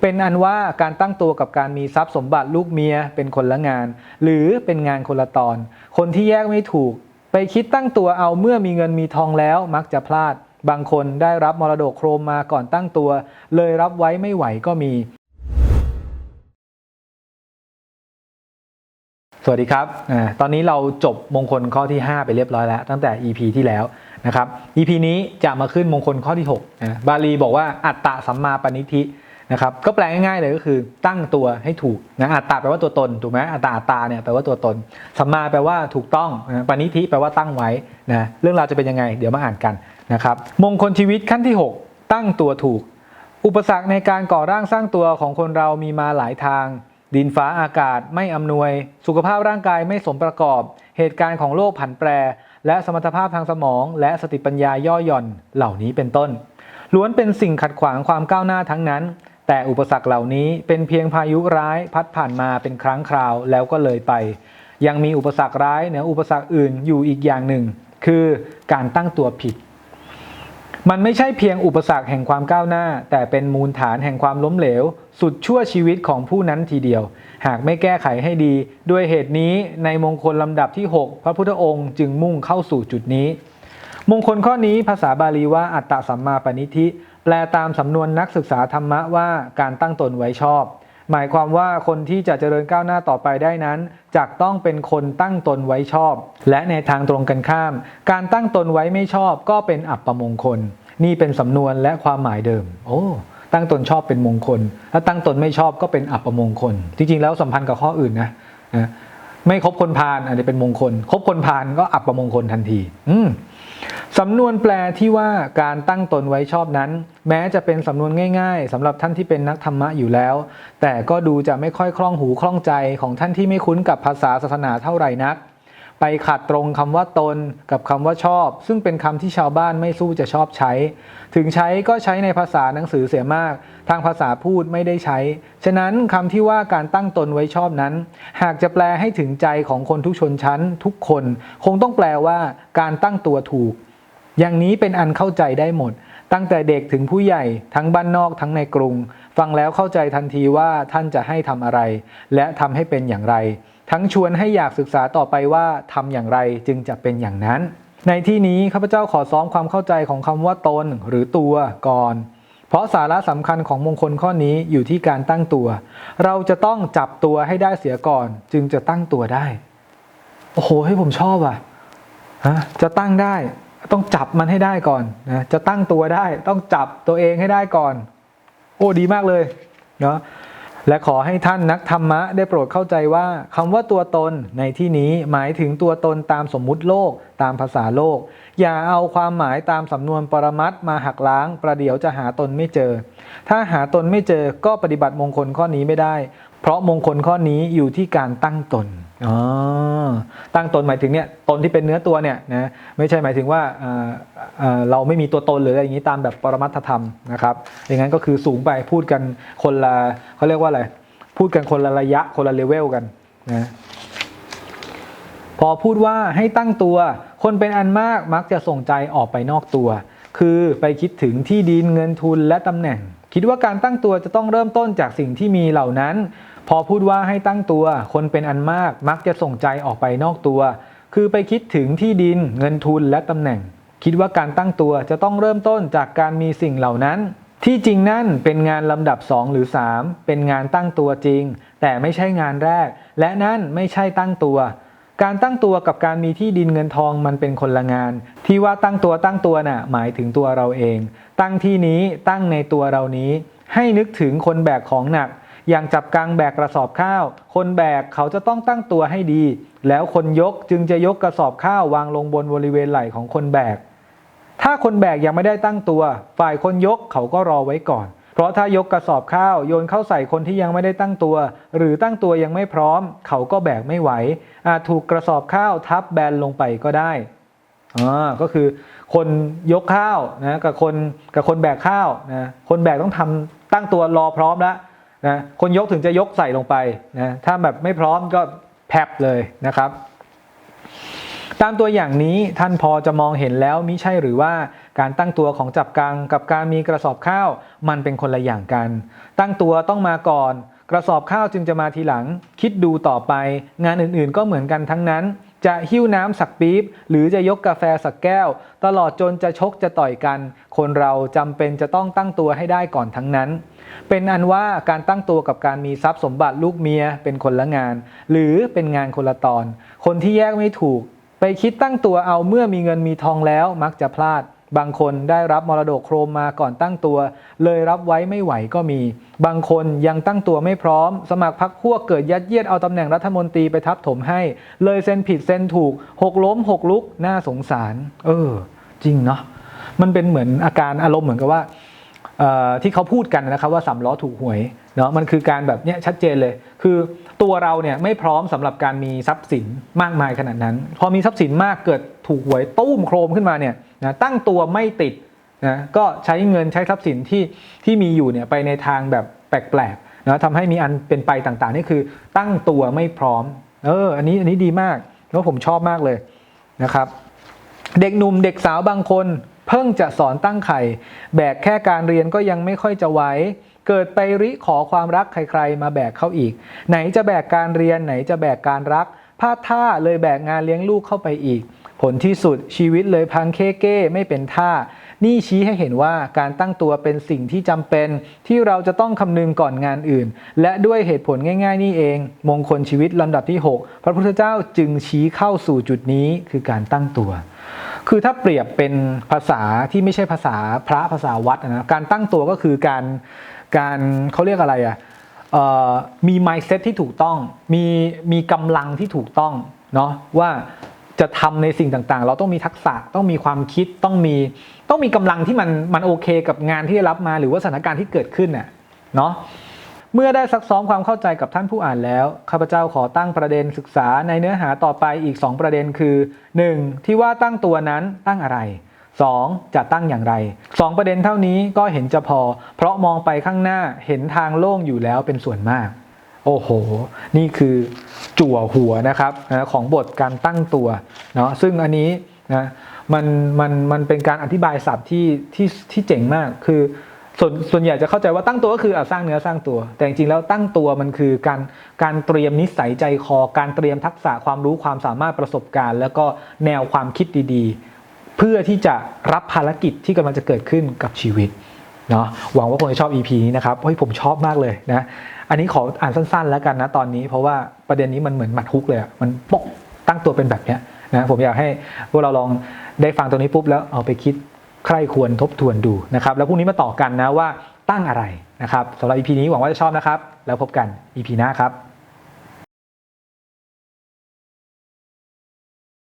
เป็นอันว่าการตั้งตัวกับการมีทรัพย์สมบัติลูกเมียเป็นคนละงาน หรือเป็นงานคนละตอน คนที่แยกไม่ถูก ไปคิดตั้งตัวเอาเมื่อมีเงินมีทองแล้วมักจะพลาด บางคนได้รับมรดกโครมมาก่อนตั้งตัว เลยรับไว้ไม่ไหวก็มี สวัสดีครับอตอนนี้เราจบมงคลข้อที่ 5 ไปเรียบร้อยแล้ว ตั้งแต่ EP ที่แล้วนะครับ EP นี้จะมาขึ้นมงคลข้อที่6นะบาลีบอกว่าอัตตะสัมมาปณิธิ นะครับก็แปลง่ายๆเลยก็คือตั้งตัวให้ถูกนะอัตตะแปลว่าตัวตนถูกไหมอัตตาอัตตาเนี่ยแปลว่าตัวตนสัมมาแปลว่าถูกต้องนะปณิธิแปลว่าตั้งไว้นะเรื่องราวจะเป็นยังไง เดี๋ยวมาอ่านกันนะครับมงคลชีวิตขั้นที่ 6 ตั้งตัวถูก อุปสรรคในการก่อร่างสร้างตัวของคนเรามีมาหลายทาง ดินฟ้าอากาศไม่อำนวย สุขภาพร่างกายไม่สมประกอบ เหตุการณ์ของโลกผันแปร และสมรรถภาพทางสมอง และสติปัญญาย่อหย่อนเหล่านี้เป็นต้นล้วนเป็นสิ่งขัดขวางความก้าวหน้าทั้งนั้น แต่อุปสรรคเหล่านี้เป็นเพียงพายุร้ายพัดผ่านมาเป็นครั้งคราวแล้วก็เลยไป ยังมีอุปสรรคร้ายเหนืออุปสรรคอื่นอยู่อีกอย่างหนึ่ง คือการตั้งตัวผิด มันไม่ใช่เพียงอุปสรรคแห่งความก้าวหน้า แต่เป็นมูลฐานแห่งความล้มเหลว สุดชั่วชีวิตของผู้นั้นทีเดียว หากไม่แก้ไขให้ดี ด้วยเหตุนี้ในมงคลลำดับที่ 6 พระพุทธองค์จึงมุ่งเข้าสู่จุดนี้ มงคลข้อนี้ภาษาบาลีว่าอัตตสัมมาปณิธิ แปลตามสำนวนนักศึกษาธรรมะว่าการตั้งตนไว้ชอบ หมายความว่าคนที่จะเจริญก้าวหน้าต่อไปได้นั้นจักต้องเป็นคนตั้งตนไว้ชอบ และในทางตรงกันข้าม การตั้งตนไว้ไม่ชอบก็เป็นอัปปมงคล นี่เป็นสำนวนและความหมายเดิม โอ้ตั้งตนชอบเป็นมงคล ถ้าตั้งตนไม่ชอบก็เป็นอัปปมงคล จริงๆแล้วสัมพันธ์กับข้ออื่นนะนะไม่คบคนพาลอันนี้เป็นมงคล คบคนพาลก็อัปปมงคลทันที อืม สำนวนแปลที่ว่าการตั้งตนไว้ชอบนั้น แม้จะเป็นสำนวนง่ายๆสำหรับท่านที่เป็นนักธรรมะอยู่แล้ว แต่ก็ดูจะไม่ค่อยคล่องหูคล่องใจของท่านที่ไม่คุ้นกับภาษาศาสนาเท่าไหร่นัก ไปขัดตรงคำว่าตนกับคำว่าชอบ ซึ่งเป็นคำที่ชาวบ้านไม่สู้จะชอบใช้ ถึงใช้ก็ใช้ในภาษาหนังสือเสียมาก ทางภาษาพูดไม่ได้ใช้ ฉะนั้นคำที่ว่าการตั้งตนไว้ชอบนั้น หากจะแปลให้ถึงใจของคนทุกชนชั้น ทุกคน คงต้องแปลว่า การตั้งตัวถูก อย่างนี้เป็นอันเข้าใจได้หมด ตั้งแต่เด็กถึงผู้ใหญ่ทั้งบ้านนอกทั้งในกรุง ฟังแล้วเข้าใจทันทีว่าท่านจะให้ทำอะไร และทำให้เป็นอย่างไร ทั้งชวนให้อยากศึกษาต่อไปว่าทำอย่างไรจึงจะเป็นอย่างนั้น ในที่นี้ข้าพเจ้าขอซ้อมความเข้าใจของคำว่าตนหรือตัวก่อน เพราะสาระสำคัญของมงคลข้อนี้อยู่ที่การตั้งตัว เราจะต้องจับตัวให้ได้เสียก่อน จึงจะตั้งตัวได้ โอ้โหให้ผมชอบอะฮะจะตั้งได้ ต้องจับมันให้ได้ก่อนนะจะตั้งตัวได้ต้องจับตัวเองให้ได้ก่อน โอ้ดีมากเลยเนาะและขอให้ท่านนักธรรมะได้โปรดเข้าใจว่าคำว่าตัวตนในที่นี้หมายถึงตัวตนตามสมมุติโลก ตามภาษาโลก อย่าเอาความหมายตามสำนวนปรมัตมาหักล้าง ประเดี๋ยวจะหาตนไม่เจอ ถ้าหาตนไม่เจอก็ปฏิบัติมงคลข้อนี้ไม่ได้ เพราะมงคลข้อนี้อยู่ที่การตั้งตน อ๋อตั้งตนหมายถึงเนี่ยตนที่เป็นเนื้อตัวเนี่ยนะไม่ใช่หมายถึงว่าเเราไม่มีตัวตนหรืออะไรอย่างนี้ตามแบบปรมัตถธรรมนะครับอย่างนั้นก็คือสูงไปพูดกันคนละเขาเรียกว่าอะไรพูดกันคนละระยะคนละเลเวลกันนะพอพูดว่าให้ตั้งตัว คนเป็นอันมากมักจะส่งใจออกไปนอกตัว คือไปคิดถึงที่ดินเงินทุนและตำแหน่ง คิดว่าการตั้งตัวจะต้องเริ่มต้นจากสิ่งที่มีเหล่านั้น พอพูดว่าให้ตั้งตัว คนเป็นอันมากมักจะส่งใจออกไปนอกตัว คือไปคิดถึงที่ดินเงินทุนและตำแหน่ง คิดว่าการตั้งตัวจะต้องเริ่มต้นจากการมีสิ่งเหล่านั้น ที่จริงนั่นเป็นงานลำดับ 2 หรือ 3 เป็นงานตั้งตัวจริง แต่ไม่ใช่งานแรก และนั่นไม่ใช่ตั้งตัว การตั้งตัวกับการมีที่ดินเงินทองมันเป็นคนละงาน ที่ว่าตั้งตัวตั้งตัวน่ะหมายถึงตัวเราเอง ตั้งที่นี้ตั้งในตัวเรานี้ ให้นึกถึงคนแบกของหนัก อย่างจับกังแบกกระสอบข้าว คนแบกเขาจะต้องตั้งตัวให้ดี แล้วคนยกจึงจะยกกระสอบข้าววางลงบนบริเวณไหล่ของคนแบก ถ้าคนแบกยังไม่ได้ตั้งตัว ฝ่ายคนยกเขาก็รอไว้ก่อน เพราะถ้ายกกระสอบข้าวโยนเข้าใส่คนที่ยังไม่ได้ตั้งตัว หรือตั้งตัวยังไม่พร้อม เขาก็แบกไม่ไหว อาจถูกกระสอบข้าวทับแบนลงไปก็ได้อ่าก็คือคนยกข้าวนะกับคนกับคนแบกข้าวนะคนแบกต้องทำตั้งตัวรอพร้อมแล้ว นะคนยกถึงจะยกใส่ลงไปนะถ้าแบบไม่พร้อมก็แผบเลยนะครับ ตามตัวอย่างนี้ท่านพอจะมองเห็นแล้วมิใช่หรือว่าการตั้งตัวของจับกังกับการมีกระสอบข้าวมันเป็นคนละอย่างกัน ตั้งตัวต้องมาก่อน กระสอบข้าวจึงจะมาทีหลัง คิดดูต่อไป งานอื่นๆก็เหมือนกันทั้งนั้น จะหิ้วน้ำสักปี๊บหรือจะยกกาแฟสักแก้ว ตลอดจนจะชกจะต่อยกัน คนเราจำเป็นจะต้องตั้งตัวให้ได้ก่อนทั้งนั้น เป็นอันว่าการตั้งตัวกับการมีทรัพย์สมบัติลูกเมียเป็นคนละงาน หรือเป็นงานคนละตอน คนที่แยกไม่ถูก ไปคิดตั้งตัวเอาเมื่อมีเงินมีทองแล้วมักจะพลาด บางคนได้รับมรดกโครมมาก่อนตั้งตัว เลยรับไว้ไม่ไหวก็มี บางคนยังตั้งตัวไม่พร้อม สมัครพักพวกเกิดยัดเยียดเอาตำแหน่งรัฐมนตรีไปทับถมให้ เลยเซ็นผิดเซ็นถูก หกล้มหกลุกน่าสงสาร เออ จริงเนาะมันเป็นเหมือนอาการอารมณ์เหมือนกับว่าที่เขาพูดกันนะครับว่าสามล้อถูกหวยเนาะมันคือการแบบเนี้ยชัดเจนเลย คือ ตัวเราเนี่ยไม่พร้อมสำหรับการมีทรัพย์สินมากมายขนาดนั้น พอมีทรัพย์สินมากเกิดถูกหวยตุ้มโครมขึ้นมาเนี่ยนะตั้งตัวไม่ติดนะก็ใช้เงินใช้ทรัพย์สินที่ที่มีอยู่เนี่ยไปในทางแบบแปลกๆนะทำให้มีอันเป็นไปต่างๆ นี่คือตั้งตัวไม่พร้อมเอออันนี้อันนี้ดีมากแล้วผมชอบมากเลยนะครับ เด็กหนุ่มเด็กสาวบางคน เพิ่งจะสอนตั้งไข่ แบกแค่การเรียนก็ยังไม่ค่อยจะไหว เกิดไปริขอความรักใครๆ มาแบกเข้าอีก ไหนจะแบกการเรียนไหนจะแบกการรักพลาดท่าเลยแบกงานเลี้ยงลูกเข้าไปอีก ผลที่สุดชีวิตเลยพังเคเก้ไม่เป็นท่า นี่ชี้ให้เห็นว่าการตั้งตัวเป็นสิ่งที่จำเป็น ที่เราจะต้องคำนึงก่อนงานอื่น และด้วยเหตุผลง่าย ๆ นี่เอง มงคลชีวิตลำดับที่ 6 พระพุทธเจ้าจึงชี้เข้าสู่จุดนี้คือการตั้งตัวคือถ้าเปรียบเป็นภาษาที่ไม่ใช่ภาษาพระภาษาวัดนะการตั้งตัวก็คือการ การเขาเรียกอะไรอะ่ะมี mindset ที่ถูกต้อง มีมีกำลังที่ถูกต้องเนาะว่าจะทำในสิ่งต่างๆ เราต้องมีทักษะต้องมีความคิดต้องมีต้องมีกำลังที่มันมันโอเคกับงานที่ได้รับมา หรือว่าสถานการณ์ที่เกิดขึ้นน่ะเนาะเมื่อได้ซักซ้อมความเข้าใจกับท่านผู้อ่านแล้วข้าพเจ้าขอตั้งประเด็นศึกษาในเนื้อหาต่อไปอีก 2 ประเด็นคือ 1. ที่ว่าตั้งตัวนั้นตั้งอะไร 2. จะตั้งอย่างไร 2 ประเด็นเท่านี้ก็เห็นจะพอ เพราะมองไปข้างหน้าเห็นทางโล่งอยู่แล้วเป็นส่วนมาก โอ้โห นี่คือจั่วหัวนะครับนะของบทการตั้งตัวเนาะซึ่งอันนี้นะมันมันมันเป็นการอธิบายศัพท์ที่ที่ที่เจ๋งมากคือส่วนส่วนใหญ่จะเข้าใจว่าตั้งตัวก็คืออสร้างเนื้อสร้างตัว แต่จริงๆแล้วตั้งตัวมันคือการการเตรียมนิสัยใจคอ การเตรียมทักษะความรู้ความสามารถประสบการณ์ แล้วก็แนวความคิดดีๆ เพื่อที่จะรับภารกิจที่กำลังจะเกิดขึ้นกับชีวิตเนาะหวังว่าคงจะชอบ EP นี้นะครับเฮ้ยผมชอบมากเลยนะอันนี้ขออ่านสั้นๆ แล้วกันนะตอนนี้ เพราะว่าประเด็นนี้มันเหมือนหมัดฮุกเลยอะมันปกตั้งตัวเป็นแบบเนี้ยนะผมอยากให้พวกเราลองได้ฟังตรงนี้ปุ๊บแล้วเอาไปคิดใครควรทบทวนดูนะครับ แล้วพรุ่งนี้มาต่อกันนะว่าตั้งอะไรนะครับสำหรับ EP นี้หวังว่าจะชอบนะครับ แล้วพบกัน EP หน้าครับ